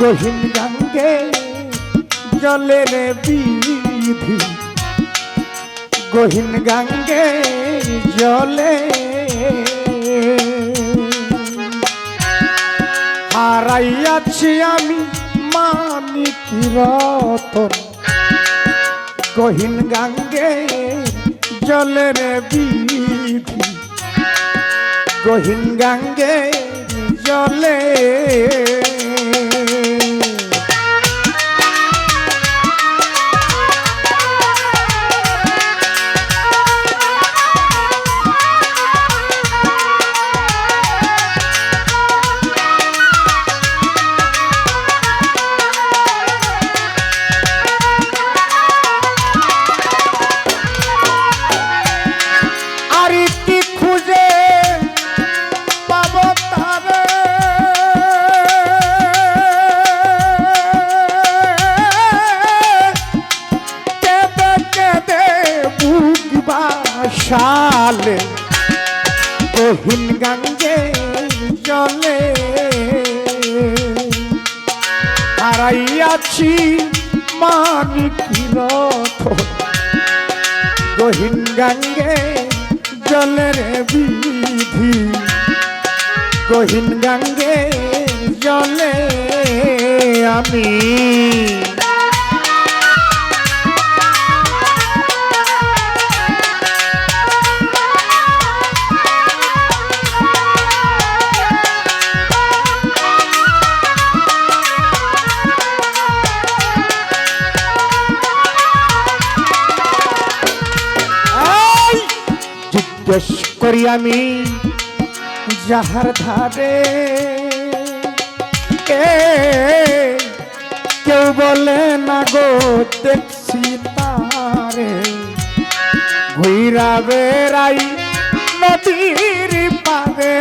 গহীন গাঙ্গে জলের বিধি। গহীন গাঙ্গে জলে হারাইয়াছি আমি মানিক রতন গহীন গাঙ্গে জলের বিধি। গহীন গাঙ্গে জলে জলে হারাইয়াছি মানিক রথ গহীন গাঙ্গে জলের বিধি। গহীন গাঙ্গে জলে আমি করি আমি যাহার ধারে কেউ বলে না গো দেখছি তারে। ঘুইরা বেড়াই নদীর পারে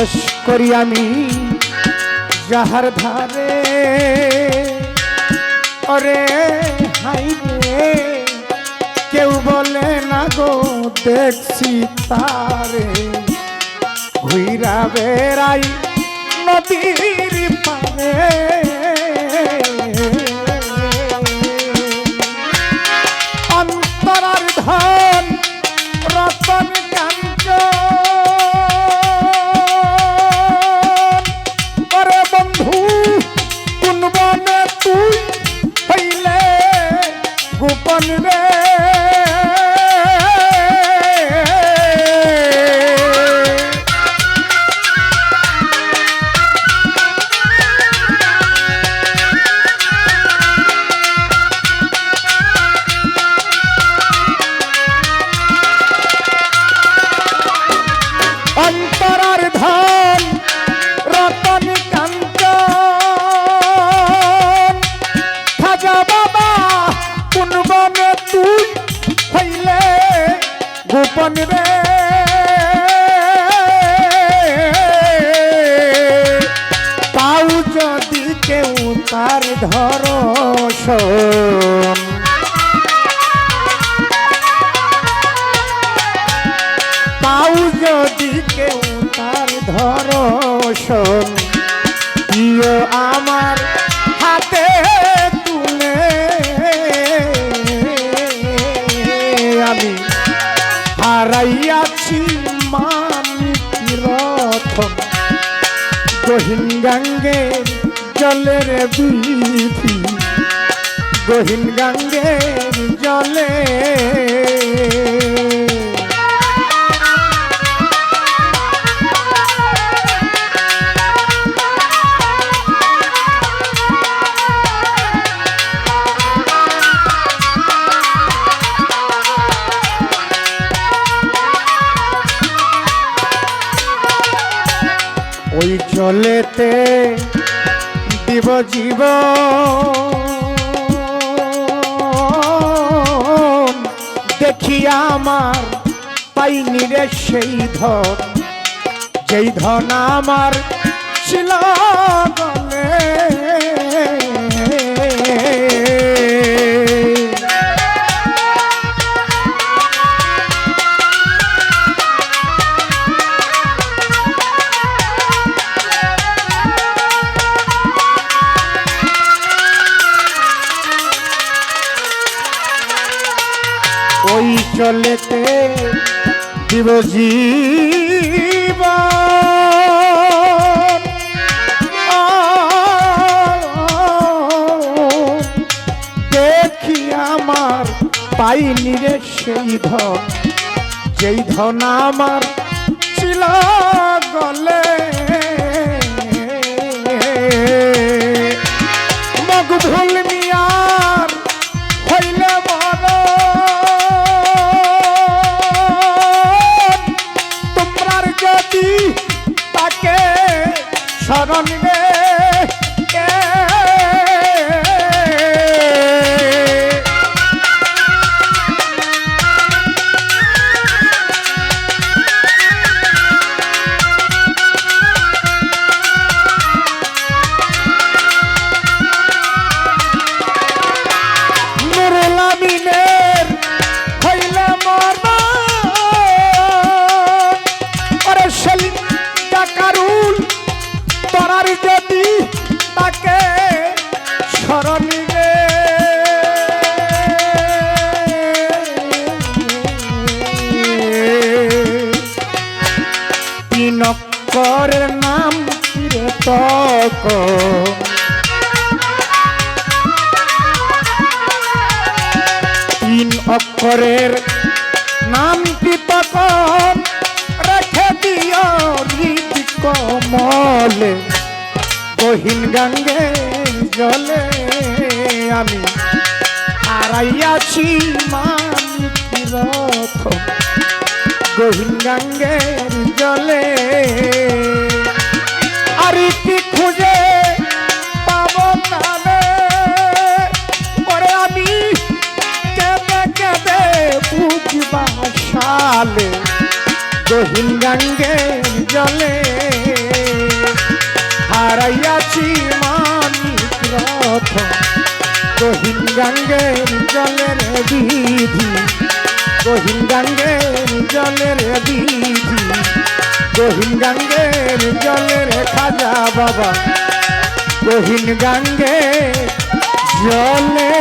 জিজ্ঞেস করি আমি। যাহার ধারে অরে হাই কেউ বলে না গো, দেখছি তারে। ঘুইরা বেড়াই নদীর পারে গোপন রে। তাও যদি কেউ তার ধরশন তাও যদি কেউ তার ধরশন হারাইয়াছি মানিকি রথ গহীন গাঙ্গে জলের বিধি। গহীন গাঙ্গে জলে ওই জলেতে দিব জীব দেখি আমার পাইনি রে সেই ধন। যেই ধন আমার ছিল গলে। চলেতে দিব জীবন। দেখি আমার পাইনি রে সেই ধন। যেই ধন আমার ছিল গলে যদি তাকে স্মরণ রে অক্ষরের নাম তক তিন অক্ষরের নামটি তখন রেখে দিও হৃদ কমলে। গহীন গাঙ্গে জলে আমি হারাইয়াছি মানিক রথ গহীন গাঙ্গের জলে। আর কি খুঁজে পাবো কানে পরে আমি কেঁদে কেঁদে বুঝবা সালে গহীন গাঙ্গের জলে। হারাইয়াছি মানিক রথ গহীন গাঙ্গের জলের বিধি। গহীন জলের দিদি গহীন গঙ্গের জলের খাজা বাবা। গহীন গাঙ্গে জলে